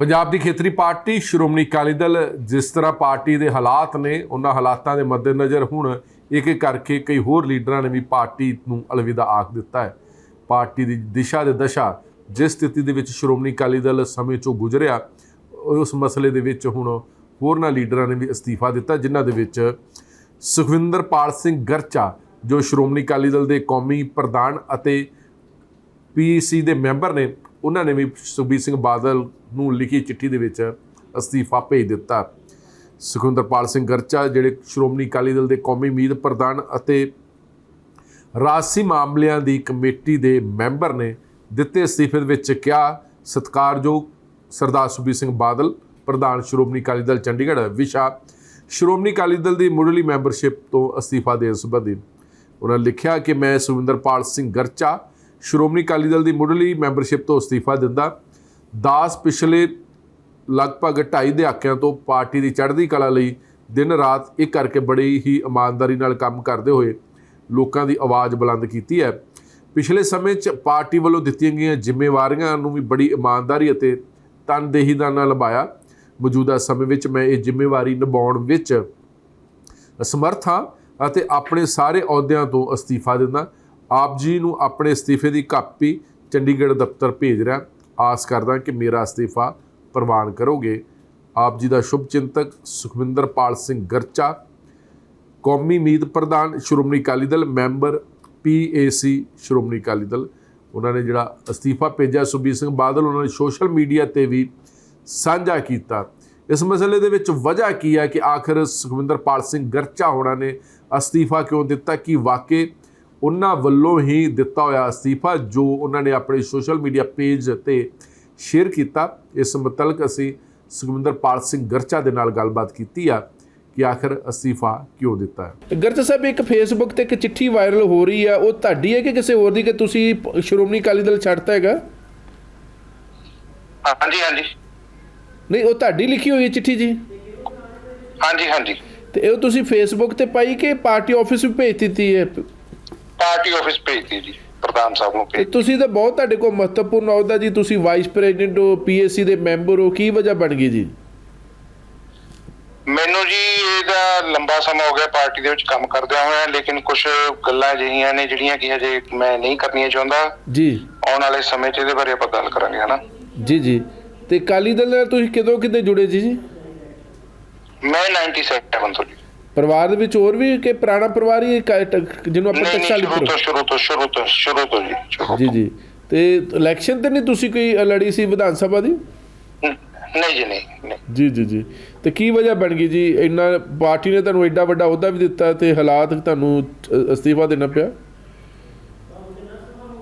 ਪੰਜਾਬ ਦੀ ਖੇਤਰੀ ਪਾਰਟੀ, ਸ਼੍ਰੋਮਣੀ ਅਕਾਲੀ ਦਲ, ਜਿਸ ਤਰ੍ਹਾਂ ਪਾਰਟੀ ਦੇ ਹਾਲਾਤ ਨੇ, ਉਹਨਾਂ ਹਾਲਾਤਾਂ ਦੇ ਮੱਦੇਨਜ਼ਰ ਹੁਣ ਇੱਕ ਇੱਕ ਕਰਕੇ ਕਈ ਹੋਰ ਲੀਡਰਾਂ ਨੇ ਵੀ ਪਾਰਟੀ ਨੂੰ ਅਲਵਿਦਾ ਆਖ ਦਿੱਤਾ ਹੈ। ਪਾਰਟੀ ਦੀ ਦਿਸ਼ਾ ਦੇ ਦਸ਼ਾ ਜਿਸ ਸਥਿਤੀ ਦੇ ਵਿੱਚ ਸ਼੍ਰੋਮਣੀ ਅਕਾਲੀ ਦਲ ਸਮੇਂ ਚੋਂ ਗੁਜ਼ਰਿਆ, ਉਸ ਮਸਲੇ ਦੇ ਵਿੱਚ ਹੁਣ ਹੋਰਨਾਂ ਲੀਡਰਾਂ ਨੇ ਵੀ ਅਸਤੀਫਾ ਦਿੱਤਾ, ਜਿਨ੍ਹਾਂ ਦੇ ਵਿੱਚ ਸੁਖਵਿੰਦਰਪਾਲ ਸਿੰਘ ਗਰਚਾ, ਜੋ ਸ਼੍ਰੋਮਣੀ ਅਕਾਲੀ ਦਲ ਦੇ ਕੌਮੀ ਪ੍ਰਧਾਨ ਅਤੇ ਪੀਸੀ ਦੇ ਮੈਂਬਰ ਨੇ ਉਹਨਾਂ ਨੇ ਵੀ ਸੁਖਬੀਰ ਸਿੰਘ ਬਾਦਲ ਨੂੰ ਲਿਖੀ ਚਿੱਠੀ ਦੇ ਵਿੱਚ ਅਸਤੀਫਾ ਭੇਜ ਦਿੱਤਾ। ਸੁਖਵਿੰਦਰਪਾਲ ਸਿੰਘ ਗਰਚਾ, ਜਿਹੜੇ ਸ਼੍ਰੋਮਣੀ ਅਕਾਲੀ ਦਲ ਦੇ ਕੌਮੀ ਮੀਤ ਪ੍ਰਧਾਨ ਅਤੇ ਰਾਜਸੀ ਮਾਮਲਿਆਂ ਦੀ ਕਮੇਟੀ ਦੇ ਮੈਂਬਰ ਨੇ ਦਿੱਤੇ ਅਸਤੀਫੇ ਦੇ ਵਿੱਚ ਕਿਹਾ, ਸਤਿਕਾਰਯੋਗ ਸਰਦਾਰ ਸੁਖਬੀਰ ਸਿੰਘ ਬਾਦਲ, ਪ੍ਰਧਾਨ ਸ਼੍ਰੋਮਣੀ ਅਕਾਲੀ ਦਲ ਚੰਡੀਗੜ੍ਹ, ਵਿਸ਼ਾ ਸ਼੍ਰੋਮਣੀ ਅਕਾਲੀ ਦਲ ਦੀ ਮੁੱਢਲੀ ਮੈਂਬਰਸ਼ਿਪ ਤੋਂ ਅਸਤੀਫਾ ਦੇਣ ਸੰਬੰਧੀ। ਉਹਨਾਂ ਲਿਖਿਆ ਕਿ ਮੈਂ ਸੁਖਵਿੰਦਰਪਾਲ ਸਿੰਘ ਗਰਚਾ ਸ਼੍ਰੋਮਣੀ ਅਕਾਲੀ ਦਲ ਦੀ ਮੁੱਢਲੀ ਮੈਂਬਰਸ਼ਿਪ ਤੋਂ ਅਸਤੀਫਾ ਦਿੰਦਾ। ਦਾਸ ਪਿਛਲੇ ਲਗਭਗ 2.5 ਦਹਾਕਿਆਂ ਤੋਂ ਪਾਰਟੀ ਦੀ ਚੜ੍ਹਦੀ ਕਲਾ ਲਈ ਦਿਨ ਰਾਤ ਇੱਕ ਕਰਕੇ ਬੜੀ ਹੀ ਇਮਾਨਦਾਰੀ ਨਾਲ ਕੰਮ ਕਰਦੇ ਹੋਏ ਲੋਕਾਂ ਦੀ ਆਵਾਜ਼ ਬੁਲੰਦ ਕੀਤੀ ਹੈ। ਪਿਛਲੇ ਸਮੇਂ 'ਚ ਪਾਰਟੀ ਵੱਲੋਂ ਦਿੱਤੀਆਂ ਗਈਆਂ ਜ਼ਿੰਮੇਵਾਰੀਆਂ ਨੂੰ ਵੀ ਬੜੀ ਇਮਾਨਦਾਰੀ ਅਤੇ ਤਨਦੇਹੀ ਦਾ ਨਾਲ ਨਿਭਾਇਆ। ਮੌਜੂਦਾ ਸਮੇਂ ਵਿੱਚ ਮੈਂ ਇਹ ਜ਼ਿੰਮੇਵਾਰੀ ਨਿਭਾਉਣ ਵਿੱਚ ਅਸਮਰਥ ਹਾਂ ਅਤੇ ਆਪਣੇ ਸਾਰੇ ਅਹੁਦਿਆਂ ਤੋਂ ਅਸਤੀਫਾ ਦਿੰਦਾ। ਆਪ ਜੀ ਨੂੰ ਆਪਣੇ ਅਸਤੀਫੇ ਦੀ ਕਾਪੀ ਚੰਡੀਗੜ੍ਹ ਦਫ਼ਤਰ ਭੇਜ ਰਿਹਾ। ਆਸ ਕਰਦਾ ਕਿ ਮੇਰਾ ਅਸਤੀਫਾ ਪ੍ਰਵਾਨ ਕਰੋਗੇ। ਆਪ ਜੀ ਦਾ ਸ਼ੁਭ ਚਿੰਤਕ ਸੁਖਵਿੰਦਰਪਾਲ ਸਿੰਘ ਗਰਚਾ, ਕੌਮੀ ਮੀਤ ਪ੍ਰਧਾਨ ਸ਼੍ਰੋਮਣੀ ਅਕਾਲੀ ਦਲ, ਮੈਂਬਰ ਪੀਏਸੀ ਸ਼੍ਰੋਮਣੀ ਅਕਾਲੀ ਦਲ। ਉਹਨਾਂ ਨੇ ਜਿਹੜਾ ਅਸਤੀਫਾ ਭੇਜਿਆ ਸੁਖਬੀਰ ਸਿੰਘ ਬਾਦਲ, ਉਹਨਾਂ ਨੇ ਸੋਸ਼ਲ ਮੀਡੀਆ ਤੇ ਵੀ ਸਾਂਝਾ ਕੀਤਾ। ਇਸ ਮਸਲੇ ਦੇ ਵਿੱਚ ਵਜ੍ਹਾ ਕੀ ਹੈ ਕਿ ਆਖਰ ਸੁਖਵਿੰਦਰਪਾਲ ਸਿੰਘ ਗਰਚਾ ਹੋਣਾ ਨੇ ਅਸਤੀਫਾ ਕਿਉਂ ਦਿੱਤਾ? ਕਿ ਵਾਕਈ ਉਹਨਾਂ ਵੱਲੋਂ ਹੀ ਦਿੱਤਾ ਹੋਇਆ ਅਸਤੀਫਾ ਜੋ ਉਹਨਾਂ ਨੇ ਆਪਣੇ ਸੋਸ਼ਲ ਮੀਡੀਆ ਪੇਜ ਤੇ ਸ਼ੇਅਰ ਕੀਤਾ। ਇਸ ਮੁਤਲਕ ਅਸੀਂ ਸੁਖਵਿੰਦਰਪਾਲ ਸਿੰਘ ਗਰਚਾ ਦੇ ਨਾਲ ਗੱਲਬਾਤ ਕੀਤੀ ਆ ਕਿ ਆਖਰ ਅਸਤੀਫਾ ਕਿਉਂ ਦਿੱਤਾ ਹੈ। ਗਰਜ ਸਾਹਿਬ ਇੱਕ ਫੇਸਬੁੱਕ ਤੇ ਇੱਕ ਚਿੱਠੀ ਵਾਇਰਲ ਹੋ ਰਹੀ ਆ। ਉਹ ਤੁਹਾਡੀ ਹੈ ਕਿ ਕਿਸੇ ਹੋਰ ਦੀ? ਕਿ ਤੁਸੀਂ ਸ਼੍ਰੋਮਣੀ ਅਕਾਲੀ ਦਲ ਛੱਡਤਾ ਹੈਗਾ? ਹਾਂਜੀ ਹਾਂਜੀ। ਨਹੀਂ ਉਹ ਤੁਹਾਡੀ ਲਿਖੀ ਹੋਈ ਹੈ ਚਿੱਠੀ ਜੀ। ਹਾਂਜੀ ਹਾਂਜੀ। ਤੇ ਇਹ ਤੁਸੀਂ ਫੇਸਬੁੱਕ ਤੇ ਪਾਈ ਕਿ ਪਾਰਟੀ ਆਫਿਸ ਵੀ ਭੇਜ ਦਿੱਤੀ ਹੈ? ਪਾਰਟੀ ਆਫਿਸ ਭੇਜਤੀ ਜੀ ਪ੍ਰਧਾਨ ਸਾਹਿਬ ਨੂੰ ਭੇਜ ਤੁਸੀਂ ਤਾਂ ਬਹੁਤ ਤੁਹਾਡੇ ਕੋਲ ਮਹੱਤਵਪੂਰਨ ਅਹੁਦਾ ਜੀ ਤੁਸੀਂ ਵਾਈਸ ਪ੍ਰੈਜ਼ੀਡੈਂਟ ਹੋ ਪੀਐਸਸੀ ਦੇ ਮੈਂਬਰ ਹੋ ਕੀ ਵਜ੍ਹਾ ਬਣ ਗਈ ਜੀ? ਮੈਨੂੰ ਜੀ ਇਹਦਾ ਲੰਬਾ ਸਮਾਂ ਹੋ ਗਿਆ ਪਾਰਟੀ ਦੇ ਵਿੱਚ ਕੰਮ ਕਰਦਿਆਂ ਹੋਇਆ ਲੇਕਿਨ ਕੁਝ ਗੱਲਾਂ ਅਜਿਹੀਆਂ ਨੇ ਜਿਹੜੀਆਂ ਕਿ ਹਜੇ ਮੈਂ ਨਹੀਂ ਕਰਨੀਆਂ ਚਾਹੁੰਦਾ। ਜੀ। ਆਉਣ ਵਾਲੇ ਸਮੇਂ 'ਚ ਇਹਦੇ ਬਾਰੇ ਆਪਾਂ ਗੱਲ ਕਰਾਂਗੇ ਹਨਾ? ਜੀ ਜੀ। ਤੇ ਅਕਾਲੀ ਦਲ ਨਾਲ ਤੁਸੀਂ ਕਿਦੋਂ ਕਿਤੇ ਜੁੜੇ ਜੀ? ਜੀ ਮੈਂ 97 ਤੋਂ ਜੀ। ਪਰਿਵਾਰ ਦੇ ਵਿੱਚ ਹੋਰ ਵੀ ਕਿ ਪੁਰਾਣਾ ਪਰਿਵਾਰ ਹੀ ਜਿਹਨੂੰ ਆਪਾਂ ਟਕਸਾਲੀ ਤੋਂ ਸ਼ੁਰੂ ਤੋਂ ਸ਼ੁਰੂ ਤੋਂ ਸ਼ੁਰੂ ਤੋਂ ਜੀ ਜੀ ਜੀ। ਤੇ ਇਲੈਕਸ਼ਨ ਤੇ ਨਹੀਂ ਤੁਸੀਂ ਕੋਈ ਲੜੀ ਸੀ ਵਿਧਾਨ ਸਭਾ ਦੀ। ਨਹੀਂ ਜੀ ਨਹੀਂ ਜੀ ਜੀ ਜੀ। ਤੇ ਕੀ ਵਜ੍ਹਾ ਬਣ ਗਈ ਜੀ? ਇੰਨਾ ਪਾਰਟੀ ਨੇ ਤੁਹਾਨੂੰ ਐਡਾ ਵੱਡਾ ਅਹੁਦਾ ਵੀ ਦਿੱਤਾ ਤੇ ਹਾਲਾਤ ਤੁਹਾਨੂੰ ਅਸਤੀਫਾ ਦੇਣਾ ਪਿਆ?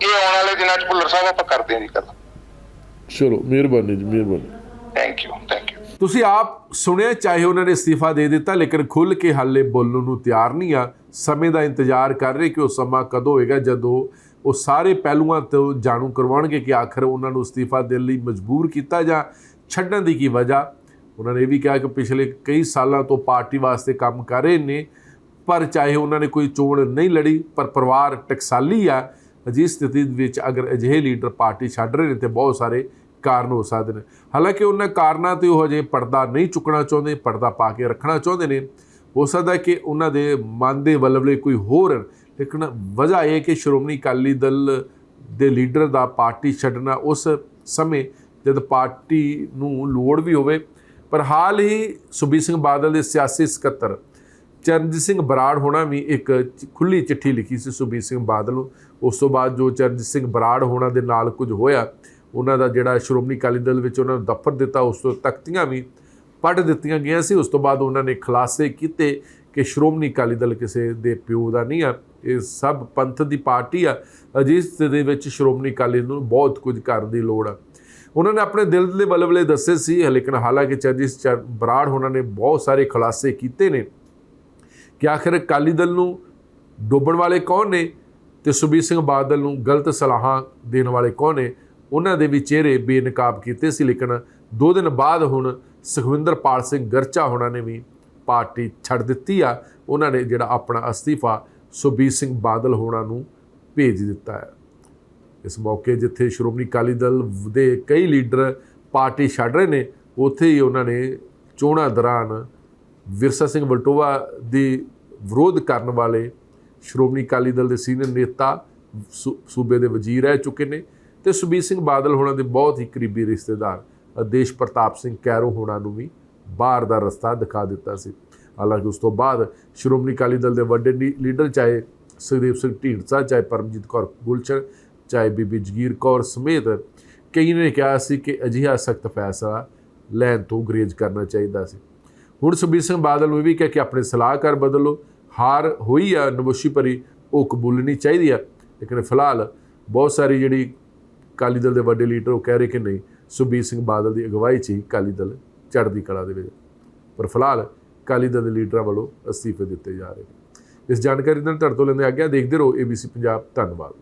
ਇਹ ਆਉਣ ਵਾਲੇ ਦਿਨਾਂ 'ਚ ਭੁੱਲਰ ਸਾਹਿਬ ਆਪਾਂ ਕਰਦੇ ਹਾਂ ਜੀ ਗੱਲ। ਚਲੋ ਮਿਹਰਬਾਨੀ ਜੀ ਮਿਹਰਬਾਨੀ। ਥੈਂਕ ਯੂ ਥੈਂਕ ਯੂ ਤੁਸੀਂ ਆਪ ਸੁਣਿਆ, ਚਾਹੇ ਉਹਨਾਂ ਨੇ ਅਸਤੀਫਾ ਦੇ ਦਿੱਤਾ, ਲੇਕਿਨ ਖੁੱਲ ਕੇ ਹਾਲੇ ਬੋਲਣ ਨੂੰ ਤਿਆਰ ਨਹੀਂ ਆ। ਸਮੇਂ ਦਾ ਇੰਤਜ਼ਾਰ ਕਰ ਰਹੇ ਕਿ ਉਹ ਸਮਾਂ ਕਦੋਂ ਹੋਏਗਾ, ਜਦੋਂ ਉਹ ਸਾਰੇ ਪਹਿਲੂਆਂ ਤੋਂ ਜਾਣੂ ਕਰਵਾਉਣਗੇ ਕਿ ਆਖਰ ਉਹਨਾਂ ਨੂੰ ਅਸਤੀਫਾ ਦੇਣ ਲਈ ਮਜਬੂਰ ਕੀਤਾ ਜਾਂ ਛੱਡਣ ਦੀ ਕੀ ਵਜ੍ਹਾ। ਉਹਨਾਂ ਨੇ ਇਹ ਵੀ ਕਿਹਾ ਕਿ ਪਿਛਲੇ ਕਈ ਸਾਲਾਂ ਤੋਂ ਪਾਰਟੀ ਵਾਸਤੇ ਕੰਮ ਕਰ ਰਹੇ ਨੇ, ਪਰ ਚਾਹੇ ਉਹਨਾਂ ਨੇ ਕੋਈ ਚੋਣ ਨਹੀਂ ਲੜੀ, ਪਰ ਪਰਿਵਾਰ ਟਕਸਾਲੀ ਆ। ਅਜਿਹੀ ਸਥਿਤੀ ਵਿੱਚ ਅਗਰ ਅਜਿਹੇ ਲੀਡਰ ਪਾਰਟੀ ਛੱਡ ਰਹੇ ਨੇ ਤੇ ਬਹੁਤ ਸਾਰੇ ਕਾਰਨ ਹੋ ਸਕਦੇ ਨੇ। ਹਾਲਾਂਕਿ ਉਹਨਾਂ ਕਾਰਨਾਂ ਤੇ ਉਹ ਹਜੇ ਪਰਦਾ ਨਹੀਂ ਚੁੱਕਣਾ ਚਾਹੁੰਦੇ, ਪਰਦਾ ਪਾ ਕੇ ਰੱਖਣਾ ਚਾਹੁੰਦੇ ਨੇ। ਹੋ ਸਕਦਾ ਕਿ ਉਹਨਾਂ ਦੇ ਮਨ ਦੇ ਵਲਵਲੇ ਕੋਈ ਹੋਰ ਲੇਕਿਨ ਵਜ੍ਹਾ ਇਹ ਕਿ ਸ਼੍ਰੋਮਣੀ ਅਕਾਲੀ ਦਲ ਦੇ ਲੀਡਰ ਦਾ ਪਾਰਟੀ ਛੱਡਣਾ ਉਸ ਸਮੇਂ ਜਦ ਪਾਰਟੀ ਨੂੰ ਲੋੜ ਵੀ ਹੋਵੇ। ਪਰ ਹਾਲ ਹੀ ਸੁਖਬੀਰ ਸਿੰਘ ਬਾਦਲ ਦੇ ਸਿਆਸੀ ਸਕੱਤਰ ਚਰਨਜੀਤ ਸਿੰਘ ਬਰਾੜ ਹੋਣਾ ਵੀ ਇੱਕ ਚ- ਖੁੱਲੀ ਚਿੱਠੀ ਲਿਖੀ ਸੀ ਸੁਖਬੀਰ ਸਿੰਘ ਬਾਦਲ ਨੂੰ। ਉਸ ਤੋਂ ਬਾਅਦ ਜੋ ਚਰਨਜੀਤ ਸਿੰਘ ਬਰਾੜ ਹੋਣਾ ਦੇ ਨਾਲ ਕੁਝ ਹੋਇਆ ਉਹਨਾਂ ਦਾ ਜਿਹੜਾ ਸ਼੍ਰੋਮਣੀ ਅਕਾਲੀ ਦਲ ਵਿੱਚ ਉਹਨਾਂ ਨੂੰ ਦਫ਼ਤਰ ਦਿੱਤਾ, ਉਸ ਤੋਂ ਤਖਤੀਆਂ ਵੀ ਪੜ੍ਹ ਦਿੱਤੀਆਂ ਗਈਆਂ ਸੀ। ਉਸ ਤੋਂ ਬਾਅਦ ਉਹਨਾਂ ਨੇ ਖੁਲਾਸੇ ਕੀਤੇ ਕਿ ਸ਼੍ਰੋਮਣੀ ਅਕਾਲੀ ਦਲ ਕਿਸੇ ਦੇ ਪਿਓ ਦਾ ਨਹੀਂ ਆ। ਇਹ ਸਭ ਪੰਥ ਦੀ ਪਾਰਟੀ ਆ। ਅਜਿਹੀ ਦੇ ਵਿੱਚ ਸ਼੍ਰੋਮਣੀ ਅਕਾਲੀ ਦਲ ਨੂੰ ਬਹੁਤ ਕੁਝ ਕਰਨ ਦੀ ਲੋੜ ਆ। ਉਹਨਾਂ ਨੇ ਆਪਣੇ ਦਿਲ ਦੇ ਬਲਬਲੇ ਦੱਸੇ ਸੀ, ਲੇਕਿਨ ਹਾਲਾਂਕਿ ਚਰਨਜੀਤ ਚਰ- ਬਰਾੜ ਉਹਨਾਂ ਨੇ ਬਹੁਤ ਸਾਰੇ ਖੁਲਾਸੇ ਕੀਤੇ ਨੇ ਕਿ ਆਖਿਰ ਅਕਾਲੀ ਦਲ ਨੂੰ ਡੋਬਣ ਵਾਲੇ ਕੌਣ ਨੇ ਤੇ ਸੁਖਬੀਰ ਸਿੰਘ ਬਾਦਲ ਨੂੰ ਗਲਤ ਸਲਾਹਾਂ ਦੇਣ ਵਾਲੇ ਕੌਣ ਨੇ? ਉਹਨਾਂ ਦੇ ਵੀ ਚਿਹਰੇ ਬੇਨਕਾਬ ਕੀਤੇ ਸੀ, ਲੇਕਿਨ ਦੋ ਦਿਨ ਬਾਅਦ ਹੁਣ ਸੁਖਵਿੰਦਰਪਾਲ ਸਿੰਘ ਗਰਚਾ ਹੋਣਾ ਨੇ ਵੀ ਪਾਰਟੀ ਛੱਡ ਦਿੱਤੀ ਆ। ਉਹਨਾਂ ਨੇ ਜਿਹੜਾ ਆਪਣਾ ਅਸਤੀਫਾ ਸੁਖਬੀਰ ਸਿੰਘ ਬਾਦਲ ਹੋਣਾ ਨੂੰ ਭੇਜ ਦਿੱਤਾ ਹੈ। ਇਸ ਮੌਕੇ ਜਿੱਥੇ ਸ਼੍ਰੋਮਣੀ ਅਕਾਲੀ ਦਲ ਦੇ ਕਈ ਲੀਡਰ ਪਾਰਟੀ ਛੱਡ ਰਹੇ ਨੇ, ਉੱਥੇ ਹੀ ਉਹਨਾਂ ਨੇ ਚੋਣਾਂ ਦੌਰਾਨ ਵਿਰਸਾ ਸਿੰਘ ਵਲਟੋਆ ਦੀ ਵਿਰੋਧ ਕਰਨ ਵਾਲੇ ਸ਼੍ਰੋਮਣੀ ਅਕਾਲੀ ਦਲ ਦੇ ਸੀਨੀਅਰ ਨੇਤਾ ਸੂ- ਸੂਬੇ ਦੇ ਵਜ਼ੀਰ ਰਹਿ ਚੁੱਕੇ ਨੇ। ਤੇ ਸੁਬੀਰ ਸਿੰਘ ਬਾਦਲ ਹੋਣਾ ਦੇ ਬਹੁਤ ਹੀ ਕਰੀਬੀ ਰਿਸ਼ਤੇਦਾਰ ਦੇਸ਼ ਪ੍ਰਤਾਪ ਸਿੰਘ ਕੈਰੋ ਹੋਣਾ ਨੂੰ ਵੀ ਬਾਹਰ ਦਾ ਰਸਤਾ ਦਿਖਾ ਦਿੱਤਾ ਸੀ। ਹਾਲਾਂਕਿ ਉਸ ਤੋਂ ਬਾਅਦ ਸ਼੍ਰੋਮਣੀ ਅਕਾਲੀ ਦਲ ਦੇ ਵੱਡੇ ਲੀ- ਲੀਡਰ ਚਾਹੇ ਸੁਖਦੇਵ ਸਿੰਘ ਢੀਂਡਸਾ, ਚਾਹੇ ਪਰਮਜੀਤ ਕੌਰ ਗੁਲਸ਼ਨ, ਚਾਹੇ ਬੀਬੀ ਜਗੀਰ ਕੌਰ ਸਮੇਤ ਕਈ ਨੇ ਕਿਹਾ ਸੀ ਕਿ ਅਜਿਹਾ ਸਖਤ ਫੈਸਲਾ ਲੈਣ ਤੋਂ ਗਰੇਜ ਕਰਨਾ ਚਾਹੀਦਾ ਸੀ। ਹੁਣ ਸੁਖਬੀਰ ਸਿੰਘ ਬਾਦਲ ਨੂੰ ਇਹ ਵੀ ਕਿਹਾ ਕਿ ਆਪਣੇ ਸਲਾਹਕਾਰ ਬਦਲੋ, ਹਾਰ ਹੋਈ ਆ ਨਮੋਸ਼ੀ ਭਰੀ, ਉਹ ਕਬੂਲਣੀ ਚਾਹੀਦੀ ਆ। ਲੇਕਿਨ ਫਿਲਹਾਲ ਬਹੁਤ ਸਾਰੀ ਜਿਹੜੀ ਅਕਾਲੀ ਦਲ ਦੇ ਵੱਡੇ ਲੀਡਰ ਉਹ ਕਹਿ ਰਹੇ ਕਿ ਨਹੀਂ, ਸੁਖਬੀਰ ਸਿੰਘ ਬਾਦਲ ਦੀ ਅਗਵਾਈ 'ਚ ਹੀ ਅਕਾਲੀ ਦਲ ਚੜ੍ਹਦੀ ਕਲਾ ਦੇ ਵਿੱਚ। ਪਰ ਫਿਲਹਾਲ ਅਕਾਲੀ ਦਲ ਦੇ ਲੀਡਰਾਂ ਵੱਲੋਂ ਅਸਤੀਫੇ ਦਿੱਤੇ ਜਾ ਰਹੇ ਨੇ। ਇਸ ਜਾਣਕਾਰੀ ਨਾਲ ਤੁਹਾਡੇ ਤੋਂ ਲੈਂਦੇ ਆ ਗਿਆ ਦੇਖਦੇ ਰਹੋ ABC ਪੰਜਾਬ। ਧੰਨਵਾਦ।